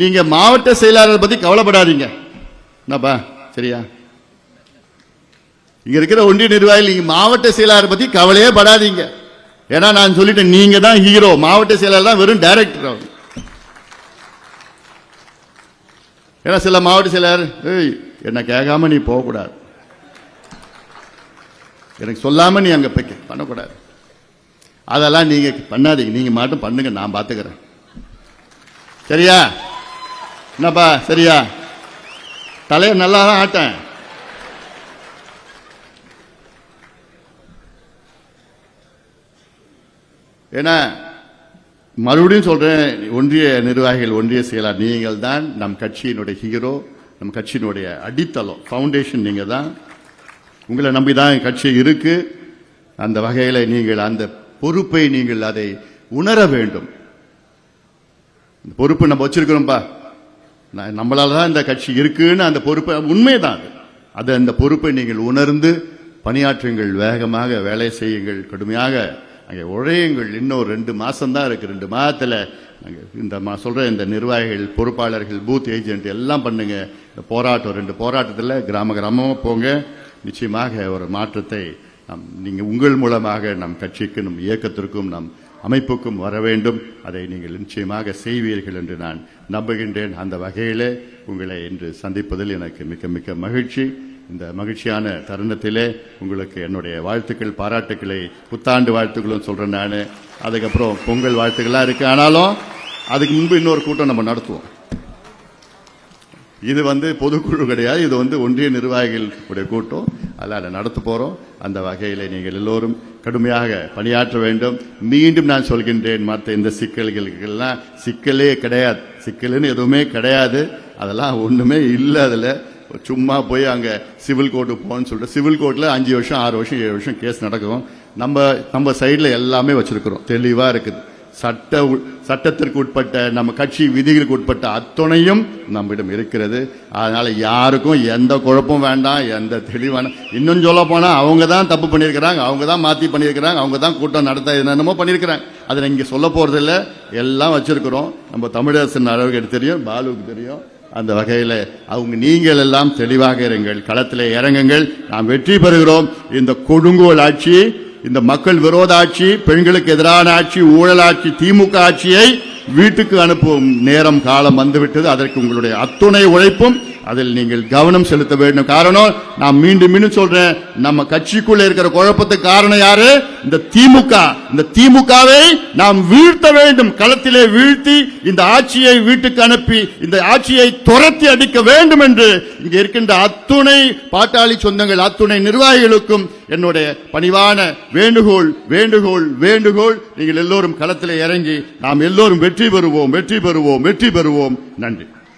நீங்க மாவட்ட செயலாளர் பத்தி கவலைப்படாதீங்க. என்னப்பா? சரியா? இங்க இருக்கிற ஒன்றிய நிர்வாகிகள் நீங்க மாவட்ட செயலாளர் பத்தி கவலையே படாதீங்க. ஏன்னா நான் சொல்லிட்டேன் நீங்க தான் ஹீரோ மாவட்ட செயலாளர் தான் வெறும் டைரக்டர் அவர். ஏன்னா சில மாவட்ட செயலாளர் ஏய் என்ன கேட்காம நீ போகக்கூடாது. எனக்கு சொல்லாம நீ அங்க போய் பண்ணக்கூடாது. அதெல்லாம் நீங்க பண்ணாதீங்க. நீங்க மட்டும் பண்ணுங்க. நான் பாத்துக்கிறேன். சரியா? என்னப்பா சரியா? தலையை நல்லா தான் ஆட்டேன். ஏன்னா மறுபடியும் சொல்கிறேன் ஒன்றிய நிர்வாகிகள் ஒன்றிய செயலாளர் நீங்கள் தான் நம் கட்சியினுடைய ஹீரோ நம் கட்சியினுடைய அடித்தளம் ஃபவுண்டேஷன் நீங்கள் தான் உங்களை நம்பி தான் கட்சி இருக்குது அந்த வகையில் நீங்கள் அந்த பொறுப்பை நீங்கள் அதை உணர வேண்டும். பொறுப்பு நம்ம வச்சிருக்கிறோம்ப்பா. நம்மளால தான் இந்த கட்சி இருக்குன்னு அந்த பொறுப்பை உண்மைதான் அது. அந்த பொறுப்பை நீங்கள் உணர்ந்து பணியாற்றுங்கள் வேகமாக வேலை செய்யுங்கள் கடுமையாக அங்கே உழையுங்கள். இன்னும் ரெண்டு மாதம்தான் தான் ரெண்டு மாதத்தில் அங்கே இந்த மா சொல்கிற இந்த நிர்வாகிகள் பொறுப்பாளர்கள் பூத் ஏஜென்ட் எல்லாம் பண்ணுங்க. இந்த போராட்டம் ரெண்டு போராட்டத்தில் கிராம கிராமமாக போங்க. நிச்சயமாக ஒரு மாற்றத்தை நம் நீங்கள் உங்கள் மூலமாக நம் கட்சிக்கு நம் இயக்கத்திற்கும் நம் அமைப்புக்கும் வர வேண்டும். அதை நீங்கள் நிச்சயமாக செய்வீர்கள் என்று நான் நம்புகின்றேன். அந்த வகையிலே உங்களை இன்று சந்திப்பதில் எனக்கு மிக்க மிக்க மகிழ்ச்சி. இந்த மகிழ்ச்சியான தருணத்திலே உங்களுக்கு என்னுடைய வாழ்த்துக்கள் பாராட்டுக்களை புத்தாண்டு வாழ்த்துக்களும் சொல்கிறேன் நான். அதுக்கப்புறம் பொங்கல் வாழ்த்துக்களாக இருக்குது ஆனாலும் அதுக்கு முன்பு இன்னொரு கூட்டம் நம்ம நடத்துவோம். இது வந்து பொதுக்குழு கிடையாது. இது வந்து ஒன்றிய நிர்வாகிகளுடைய கூட்டம். அதில் நடத்த போகிறோம் அந்த வகையில் நீங்கள் எல்லோரும் கடுமையாக பணியாற்ற வேண்டும். மீண்டும் நான் சொல்கின்றேன் மற்ற இந்த சிக்கல்களுக்கெல்லாம் சிக்கலே கிடையாது. சிக்கல்னு எதுவுமே கிடையாது. அதெல்லாம் ஒன்றுமே இல்லை அதில். சும்மா போய் அங்கே சிவில் கோர்ட்டு போகணும்னு சொல்லிட்டு சிவில் கோர்ட்டில் அஞ்சு வருஷம் ஆறு வருஷம் ஏழு வருஷம் கேஸ் நடக்கும். நம்ம நம்ம சைடில் எல்லாமே வச்சுருக்குறோம். தெளிவாக இருக்குது. சட்ட உ- சட்டத்திற்கு உட்பட்ட நம்ம கட்சி விதிகளுக்கு உட்பட்ட அத்துணையும் நம்மிடம் இருக்கிறது. அதனால யாருக்கும் எந்த குழப்பம் வேண்டாம் எந்த தெளிவான இன்னும் சொல்ல போனால் அவங்க தான் தப்பு பண்ணியிருக்கிறாங்க அவங்க தான் மாற்றி பண்ணியிருக்கிறாங்க அவங்க தான் கூட்டம் நடத்த என்னென்னமோ பண்ணியிருக்கிறாங்க. அதை நான் இங்கே சொல்ல போகிறதில்ல எல்லாம் வச்சுருக்கிறோம். நம்ம தமிழரசன் அளவுக்கு தெரியும் பாலுவுக்கு தெரியும். அந்த வகையில் அவங்க நீங்கள் எல்லாம் தெளிவாக இருங்கள் களத்தில் இறங்குங்கள். நாம் வெற்றி பெறுகிறோம். இந்த கொடுங்கோல் ஆட்சி இந்த மக்கள் விரோத ஆட்சி பெண்களுக்கு எதிரான ஆட்சி ஊழலாட்சி திமுக ஆட்சியை வீட்டுக்கு அனுப்பும் நேரம் காலம் வந்துவிட்டது. அதற்கு உங்களுடைய அத்துணை உழைப்பும் அதில் நீங்கள் கவனம் செலுத்த வேண்டும். காரணம் நான் மீண்டும் மீண்டும் சொல்றேன் நம்ம கட்சிக்குள்ள இருக்கிற குழப்பத்துக்கு காரணம் யாரு? இந்த திமுக. இந்த திமுகவை நாம் வீழ்த்த வேண்டும். களத்திலே வீழ்த்தி இந்த ஆட்சியை வீட்டுக்கு அனுப்பி இந்த ஆட்சியை துரத்தி அடிக்க வேண்டும் என்று இங்க இருக்கின்ற அத்துணை பாட்டாளி சொந்தங்கள் அத்துணை நிர்வாகிகளுக்கும் என்னுடைய பணிவான வேண்டுகோள் வேண்டுகோள் வேண்டுகோள். நீங்கள் எல்லோரும் களத்திலே இறங்கி நாம் எல்லோரும் வெற்றி பெறுவோம் வெற்றி பெறுவோம் வெற்றி பெறுவோம். நன்றி.